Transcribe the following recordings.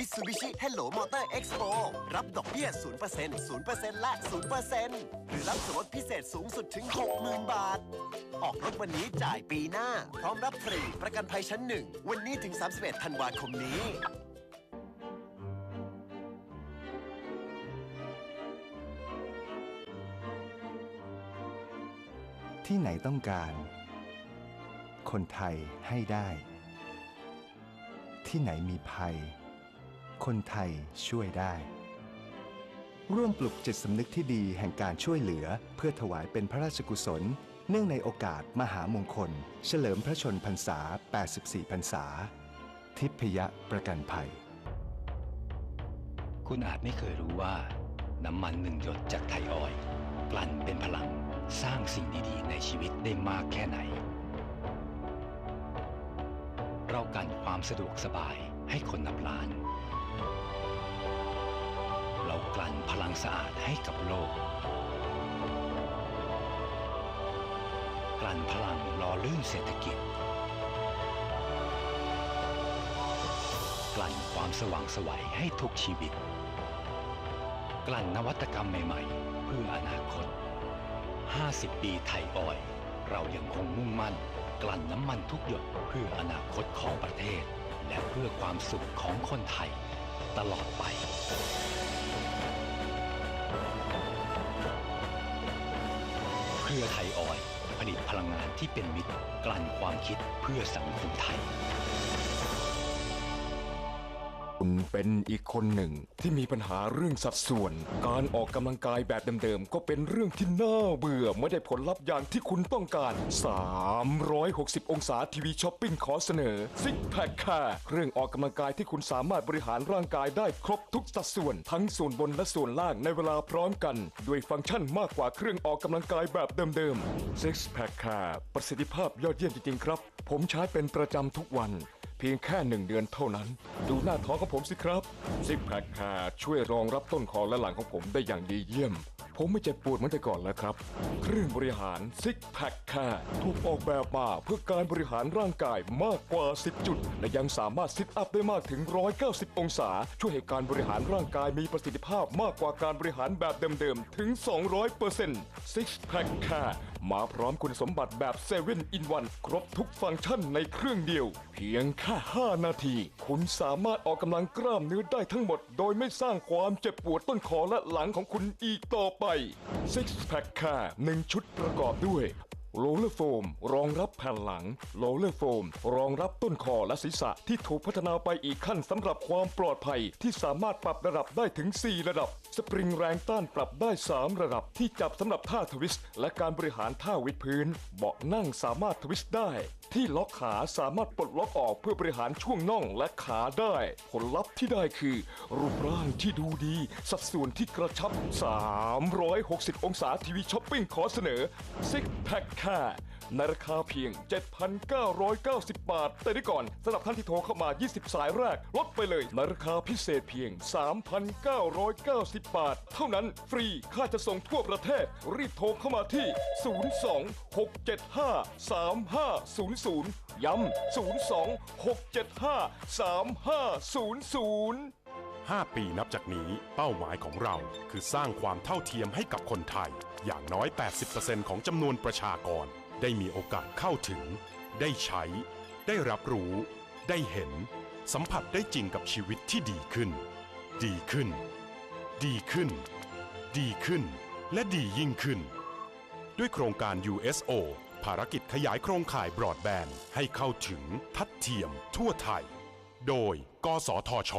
Mitsubishi Hello Motor Expo รับดอกเบี้ย 0% 0%และ 0%หรือรับส่วนลดพิเศษสูงสุดถึง 60,000 บาท ออกรถวันนี้จ่ายปีหน้า พร้อมรับฟรีประกันภัยชั้นหนึ่ง วันนี้ถึง 31 ธันวาคมนี้ที่ไหนต้องการ คนไทยให้ได้ ที่ไหนมีภัย คนไทยช่วยได้ ร่วมปลุกจิตสำนึกที่ดีแห่งการช่วยเหลือ เพื่อถวายเป็นพระราชกุศล เนื่องในโอกาสมหามงคล เฉลิมพระชนพรรษา 84 พรรษา ทิพยประกันภัย คุณอาจไม่เคยรู้ว่า น้ำมันหนึ่งหยดจากไทยออยกลั่นเป็นพลังสร้างสิ่งดีๆ ในชีวิตได้มากแค่ไหน เรากันความสะดวกสบายให้คนนับล้าน กลั่นพลังสะอาดให้กับโลก กลั่นพลังหล่อลื่นเศรษฐกิจ กลั่นความสว่างสวัยให้ทุกชีวิต กลั่นนวัตกรรมใหม่ๆ เพื่ออนาคต 50 ปีไทยออย เรายังคงมุ่งมั่น กลั่นน้ำมันทุกหยดเพื่ออนาคตของประเทศ และเพื่อความสุขของคนไทย ตลอดไปเครือไทยออย ผลิตพลังงานที่เป็นมิตรกลั่นความคิดเพื่อสังคมไทย คุณเป็นอีกคนหนึ่งที่มีปัญหาเรื่องสัดส่วน การออกกำลังกายแบบเดิมๆ ก็เป็นเรื่องที่น่าเบื่อไม่ได้ผลลัพธ์อย่างที่คุณต้องการ 360 องศาทีวีช้อปปิ้งขอเสนอซิกแพคค่ะเครื่องออกกำลังกายที่คุณสามารถบริหารร่างกายได้ครบทุกสัดส่วน ทั้งส่วนบนและส่วนล่างในเวลาพร้อมกัน ด้วยฟังก์ชันมากกว่าเครื่องออกกำลังกายแบบเดิมๆ Six Pack ค่ะ ประสิทธิภาพยอดเยี่ยมจริงๆครับ ผมใช้เป็นประจำทุกวัน เพียงแค่หนึ่งเดือนเท่านั้น ดูหน้าท้องของผมสิครับซิกแพคคาช่วยรองรับต้นคอและหลังของผมได้อย่างดีเยี่ยม ผมไม่เจ็บปวดเหมือนแต่ก่อนแล้วครับ เครื่องบริหารซิกแพคคาถูกออกแบบมาเพื่อการบริหารร่างกายมากกว่า 10 จุด และยังสามารถซิทอัพได้มากถึง 190 องศา ช่วยให้การบริหารร่างกายมีประสิทธิภาพมากกว่าการบริหารแบบเดิมๆถึง 200% Six Pack Care มาพร้อมคุณสมบัติแบบ7 in 1ครบทุกฟังก์ชันในเครื่องเดียว เพียงแค่ 5 นาที คุณสามารถออกกำลังกล้ามเนื้อได้ทั้งหมด โดยไม่สร้างความเจ็บปวดต้นคอและหลังของคุณอีกต่อไป Six Pack Care 1ชุดประกอบด้วยโรลเลอร์โฟม รองรับแผ่นหลังโรลเลอร์โฟม รองรับต้นคอและศีรษะที่ถูกพัฒนาไปอีกขั้นสำหรับความปลอดภัยที่สามารถปรับระดับได้ถึง 4 ระดับ สปริงแรงต้านปรับได้ 3 ระดับที่จับสำหรับท่าทวิสต์และการบริหารท่าวิดพื้น เบาะนั่งสามารถทวิสต์ได้ ที่ล็อกขาสามารถปลดล็อกออกเพื่อบริหารช่วงน่องและขาได้ ผลลัพธ์ที่ได้คือ รูปร่างที่ดูดี สัดส่วนที่กระชับ 360 องศาทีวีช้อปปิ้งขอเสนอ Six Pack Care ในราคาเพียง 7,990 บาท แต่ได้ก่อนสำหรับท่านที่โทรเข้ามา 20 สายแรก ลดไปเลยในราคาพิเศษเพียง 3,990 บาท เท่านั้นฟรีค่าจะส่งทั่วประเทศ รีบโทรเข้ามาที่ 02-675-3500 ย้ำ 02-675-3500 5 ปีนับจากนี้เป้าหมายของเราคือสร้างความเท่าเทียมให้กับคนไทย อย่างน้อย 80%ของจำนวนประชากร ได้มีโอกาสเข้าถึง ได้ใช้ ได้รับรู้ ได้เห็น สัมผัสได้จริงกับชีวิตที่ดีขึ้น ดีขึ้น ดีขึ้น ดีขึ้น และดียิ่งขึ้น ด้วยโครงการ USO ภารกิจขยายโครงข่ายบรอดแบนด์ให้เข้าถึงทัดเทียมทั่วไทย โดย กสทช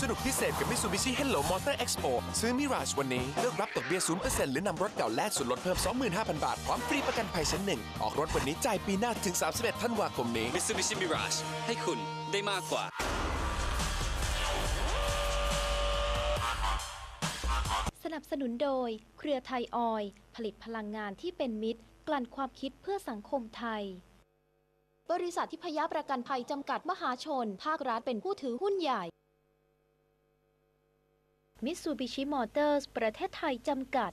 สนุกพิเศษกับ Mitsubishi Hello Motor Expo ซื้อ Mirage วันนี้ เลือกรับดอกเบี้ย 0%หรือนำรถเก่าแลกส่วนลดเพิ่ม 25,000 บาท พร้อมฟรีประกันภัยชั้นหนึ่ง ออกรถวันนี้จ่ายปีหน้าถึง 31ธันวาคมนี้ Mitsubishi Mirage ให้คุณได้มากกว่า สนับสนุนโดย เครือไทยออยล์ผลิตพลังงานที่เป็นมิตร กลั่นความคิดเพื่อสังคมไทย บริษัททิพยประกันภัยจำกัดมหาชน ภาครัฐเป็นผู้ถือหุ้นใหญ่ มิตซูบิชิมอเตอร์สประเทศไทยจำกัด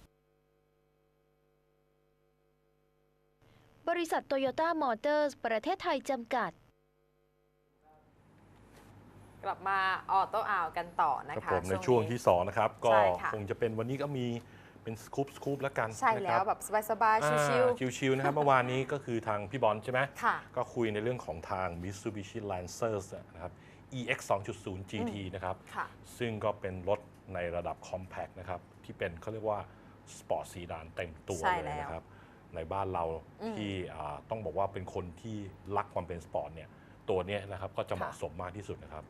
บริษัทโตโยต้ามอเตอร์สประเทศไทยจำกัด กลับมาออโต้อาวกันต่อนะครับคะผมในช่วงที่ 2 นะครับ ก็ใช่ค่ะ คงจะเป็นวันนี้ก็มีเป็นสกู๊ปสกู๊ปแล้วกันใช่นะแล้ควรับแบบสบายๆ ชิว อ่าชิวๆนะครับ เมื่อวานนี้ก็คือทางพี่บอลใช่ไหมๆค่ะ ก็คุยในเรื่องของทาง Mitsubishi Lancer นะครับ EX 2.0 GT นะครับค่ะ ซึ่งก็เป็นรถ ในระดับ compact นะครับ ที่เป็นเขาเรียกว่าสปอร์ตซีดานเต็มตัวใช่เลยแล้ว นะครับ ในบ้านเราที่อ่าต้องบอกว่าเป็นคนที่รักความเป็นสปอร์ตเนี่ยตัวเนี้ยนะครับก็จะเหมาะสมมากที่สุดนะครับ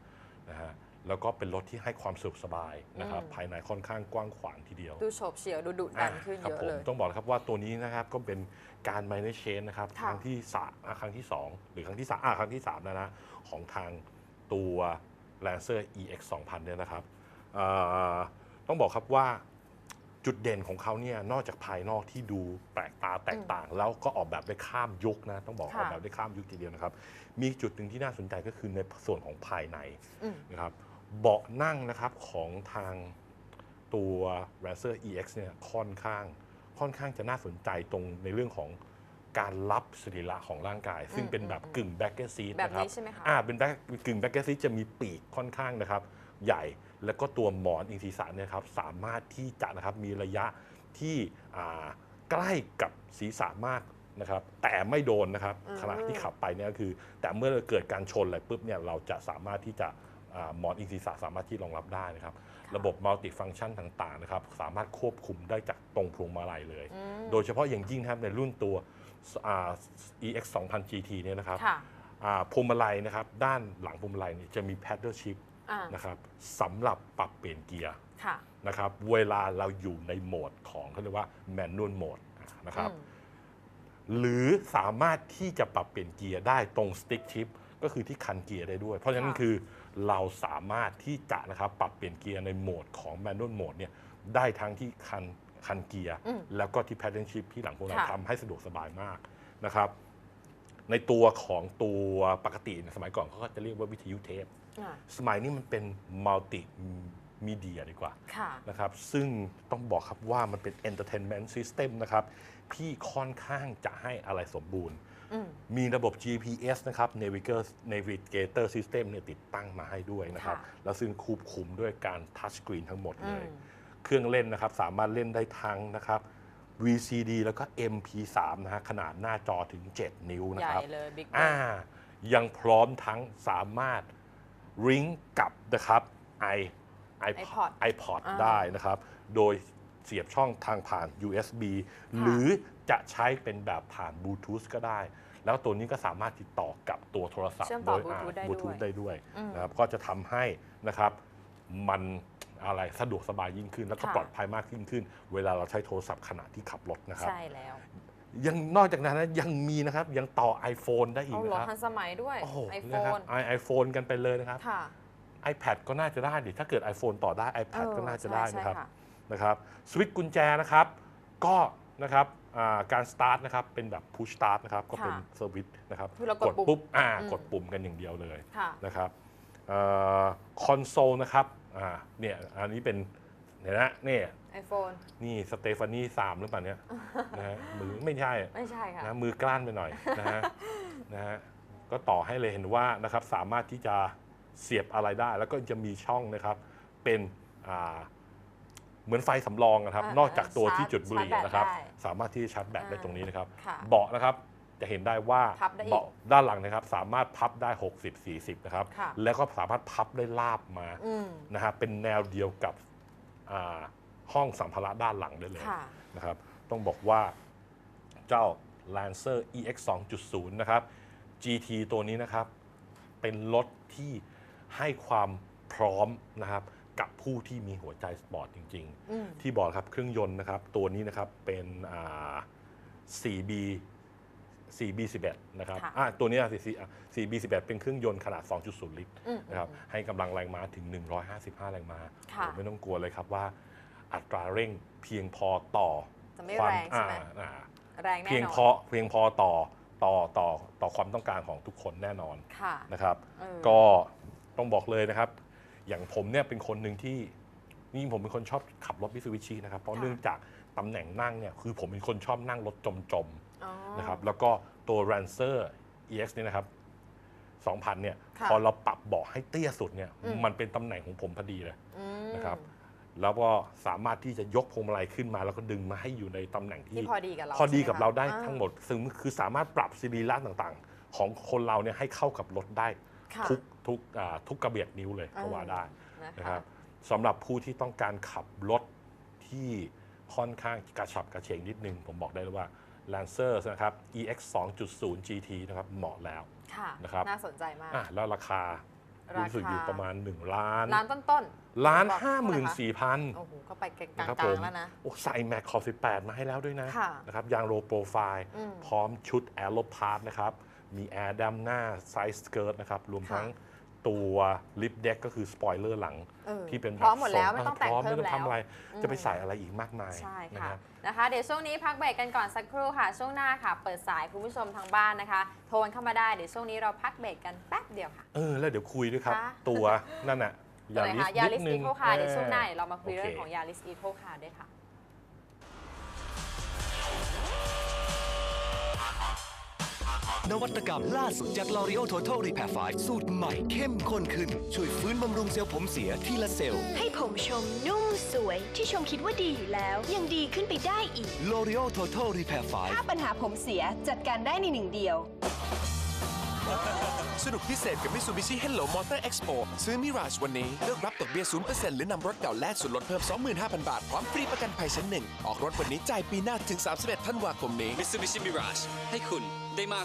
นะฮะแล้วก็เป็นรถที่ให้ความสะดวกสบายนะครับภายในค่อนข้างกว้างขวางทีเดียว ดูโฉบเฉี่ยวดูดุดันขึ้นครับเยอะผมเลยต้องบอกนะครับว่าตัวนี้นะครับก็เป็นการ manage change นะครับค่ะครั้งที่สามอะครั้งที่ 2 หรือครั้งที่3อะครั้งที่3นะนะของทางตัว Lancer EX 2000เนี่ยนะครับเอ่อ ต้องบอกครับว่าจุดเด่นของเขาเนี่ยนอกจากภายนอกที่ดูแปลกตาแตกต่าง แล้วก็ออกแบบได้ข้ามยุคนะต้องบอกอค่ะอกแบบได้ข้ามยุคทีเดียวนะครับ มีจุดหนึ่งที่น่าสนใจก็คือในส่วนของภายในอืมนะครับเบาะนั่งนะครับของทางตัว Racer EX เนี่ยค่อนข้างค่อนข้างจะน่าสนใจตรงในเรื่องของ การรับสรีระของร่างกาย ซึ่งเป็นแบบกึ่งแบ็กเกอร์ซีแบบนะครับนี้ใช่ไหมคะ อ่าเป็นแบ็กกึ่งแบ็กเกอร์ซีจะมีปีกค่อนข้างนะครับ ใหญ่แล้วก็ตัวหมอนอิงศีรษะเนี่ยครับสามารถที่จะนะครับมีระยะที่อ่าใกล้กับศีรษะมากนะครับ แต่ไม่โดนนะครับอืม ขณะที่ขับไปเนี่ยก็คือ แต่เมื่อเกิดการชนอะไรปุ๊บเนี่ยเราจะสามารถที่จะอ่าหมอนอิงศีรษะสามารถที่รองรับได้นะครับ ระบบมัลติฟัง c t ชันต่างๆนะครับสามารถควบคุมได้จากตรงพวงมาลัยเลย อืม โดยเฉพาะอย่างยิ่งนะครับในรุ่นตัวอ่า EX 2000 GT เนี่ยนะครับค่ะอ่าพวงมาลัยนะครับด้านหลังพวงมาลัยเนี่ยจะมี paddle shift อ่านะครับสำหรับปรับเปลี่ยนเกียร์ค่ะนะครับเวลาเราอยู่ในโหมดของเขาเรียกว่า manual mode นะครับอืมหรือสามารถที่จะปรับเปลี่ยนเกียร์ได้ตรงสติ๊กชิปก็คือที่คันเกียร์ได้ด้วย เพราะฉะนั้นค่ะคือเราสามารถที่จะนะครับปรับเปลี่ยนเกียร์ในโหมดของ manual mode เนี่ยได้ทั้งที่คัน คันเกียร์อืมแล้วก็ที่ paddle shift ที่หลังพวงมาลัยค่ะทำให้สะดวกสบายมากนะครับ ในตัวของตัวปกติเนี่ยสมัยก่อนเขาก็จะเรียกว่าวิทยุเทปอ่าสมัยนี้มันเป็นมัลติมีเดียดีกว่าค่ะนะครับ ซึ่งต้องบอกครับว่ามันเป็น Entertainment System นะครับ ที่ค่อนข้างจะให้อะไรสมบูรณ์อืมมีระบบ GPS นะครับ Navigator Navigator System เนี่ยติดตั้งมาให้ด้วยนะครับค่ะแล้วซึ่งควบคุมด้วยการทัชสกรีนทั้งหมดอืเลมย เครื่องเล่นนะครับ สามารถเล่นได้ทั้งนะครับ VCD แล้วก็ MP3 นะฮะขนาดหน้าจอถึง 7 นิ้วนะใหญ่ครับ เลยบิ๊กอ่ายังพร้อมทั้งสามารถริงกับนะครับ i iPod iPod อ่า ได้นะครับ โดยเสียบช่องทางผ่าน USB หรือจะใช้เป็นแบบผ่านบลูทูธก็ได้ แล้วตัวนี้ก็สามารถติดต่อกับตัวโทรศัพท์เชื่อมต่อโดย Bluetooth ได้บลูทูธด้วยได้ด้วยอืมนะครับก็จะทำให้นะครับมัน อะไรสะดวกสบายยิ่งขึ้น แล้วก็ค่ะ ปลอดภัยมากยิ่งขึ้น เวลาเราใช้โทรศัพท์ขณะที่ขับรถนะครับ ใช่แล้วยังนอกจากนั้นนะยังมีนะครับยังต่อ iPhone ได้อีกเอานะเหรอครับทันสมัยด้วยโอ้โหไอโฟนะครับนไอโฟนกันไปเลยนะครับ ค่ะ iPad ก็น่าจะได้ดิถ้าเกิด iPhone ต่อได้ iPad เออก็น่าจะใช่ได้ใช่นะครับค่ะนะครับสวิตช์กุญแจนะครับก็นะครับอ่าการ start นะครับเป็นแบบ push start นะครับก็เป็นค่ะสวิตช์นะครับคือเรากดปุ่มปุ๊บอ่าอืม กดปุ่มกันอย่างเดียวเลยค่ะ นะครับคอนโซลนะครับ อ่าเนี่ยอันนี้เป็นเห็นไหมเนี่ยไอโฟนนี่สเตฟานีสามหรือเปล่าเนี่ยนะฮะมือไม่ใช่ไม่ใช่ค่ะนะมือกล้านไปหน่อยนะฮะนะฮะก็ต่อให้เลยเห็นว่านะครับสามารถที่จะเสียบอะไรได้ แล้วก็จะมีช่องนะครับเป็นอ่าเหมือนไฟสำรองนะครับอ่านอกจากตัวชาร์จที่จุดบุหรี่ชาร์จแบตนะครับได้สามารถที่จะชาร์จแบตได้อ่าตรงนี้นะครับค่ะเบาะนะครับ จะเห็นได้ว่าพับได้อีกเบาะด้านหลังนะครับ สามารถพับได้ 60 40 นะครับ ค่ะ แล้วก็สามารถพับได้ลาบมาอืมนะฮะเป็นแนวเดียวกับอ่าห้องสัมภาระด้านหลังได้เลย ค่ะ นะครับต้องบอกว่าเจ้า Lancer EX 2.0 นะครับ GT ตัวนี้นะครับเป็นรถที่ให้ความพร้อมนะครับกับผู้ที่มีหัวใจสปอร์ตจริง อืม ๆ ที่บอกครับเครื่องยนต์นะครับตัวนี้นะครับเป็นอ่า 4B 4B11 นะครับค่ะอะตัวนี้อะ 4B11 เป็นเครื่องยนต์ขนาด 2.0 ลิตรอืม นะครับ ให้กำลังแรงม้าถึง 155 แรงม้าค่ะ โอ้ไม่ต้องกลัวเลยครับว่า อัตราเร่งเพียงพอต่อจะไม่ความแรงใช่ไหมอ่าอ่าแรงแน่นอนเพียงพอเพียงพอต่อต่อต่อต่อความต้องการของทุกคนแน่นอนค่ะนะครับ เออ ก็ต้องบอกเลยนะครับ อย่างผมเนี่ยเป็นคนหนึ่งที่นี่ผมเป็นคนชอบขับรถมิ t ซูบิชินะครับ เพราะค่ะ เนื่องจากตำแหน่งนั่งเนี่ยคือผมเป็นคนชอบนั่งรถจมๆอ๋อ นะครับแล้วก็ตัว Rancer EX เนี่ยนะครับ2000เนี่ยค่ะพอเราปรับเบาะให้เตี้ยสุดเนี่ยอืมมันเป็นตำแหน่งของผมพอดีเลยอืมนะครับแล้วก็สามารถที่จะยกพวงมาลัยขึ้นมา แล้วก็ดึงมาให้อยู่ในตำแหน่งที่ที่พอดีกับเราพอดีกับใช่ไหมเราได้คะทั้งหมด ซึ่งคือสามารถปรับสรีระต่างๆ ของคนเราเนี่ยให้เข้ากับรถได้ค่ะทุกทุกอ่าทุกกระเบียดนิ้วเลยก็ว่าได้นะนะคะครับสำหรับผู้ที่ต้องการขับรถที่ค่อนข้างกระฉับกระเฉงนิดนึง ผมบอกได้เลยว่า Lancer นะครับ EX 2.0 GT นะครับเหมาะแล้ว ค่ะ นะครับ น่าสนใจมาก อะแล้วราคาราคา รู้สึกอยู่ประมาณ 1 ล้านร้านต้นๆล้านบอกห้าหมื่นเท่ไหร่สี่พันคะโอ้โห ก็ไปกลนะครับาผงมๆแล้วนะ โอ้ใส่แม็กขอบ 18 มาให้แล้วด้วยนะค่ะ นะครับยางโรโปรไฟล์ อืม พร้อมชุดแอโรพาร์ทนะครับ มีแอร์ด้านหน้าไซส์สเกิร์ตนะครับ รวมค่ะ ทั้ง ตัวลิฟเด็กก็คือสปอยเลอร์หลัง เออที่เป็นแบบพร้อมหมดแล้วทรไม่ต้องแต่งพร้อมเพิ่ไม่มต้องทำอะไรแล้วจะไปอืมใส่อะไรอีกมากมายใช่นะค่ะครับ นะคะ เดี๋ยวช่วงนี้พักเบรกกันก่อนสักครู่ค่ะ ช่วงหน้าค่ะ เปิดสายคุณผู้ชมทางบ้านนะคะ โทรเข้ามาได้เดี๋ยวช่วงนี้เราพักเบรกกันแป๊บเดียวค่ะ เออ แล้วเดี๋ยวคุยด้วยครับ ค่ะ ตัวนั่นน่ะตัยาวไหนลิสคะยาลินิสดนึอีง โคคาร์เดี๋ยวช่วงหน้าเดี๋ยวเรามาคุยโเรื่องของยาลิสอีโคคาร์ด้วยค่ะ นวัตกรรมล่าสุดจาก L'Oreal Total Repair 5 สูตรใหม่เข้มข้นขึ้น ช่วยฟื้นบำรุงเซลล์ผมเสียทีละเซลล์ ให้ผมชมนุ่มสวย ที่ชมคิดว่าดีอยู่แล้ว ยังดีขึ้นไปได้อีก L'Oreal Total Repair ถ้าปัญหาผมเสียจัดการได้ในหนึ่งเดียว สนุกพิเศษกับ Mitsubishi Hello Motor Expo ซื้อ Mirage วันนี้ เลือกรับดอกเบี้ย 0%หรือนำรถเก่าแลกส่วนลดเพิ่ม 25,000 บาท พร้อมฟรีประกันภัยชั้นหนึ่ง ออกรถวันนี้จ่ายปีหน้าถึง 31 ธันวาคมนี้ Mitsubishi Mirage ให้คุณได้มาก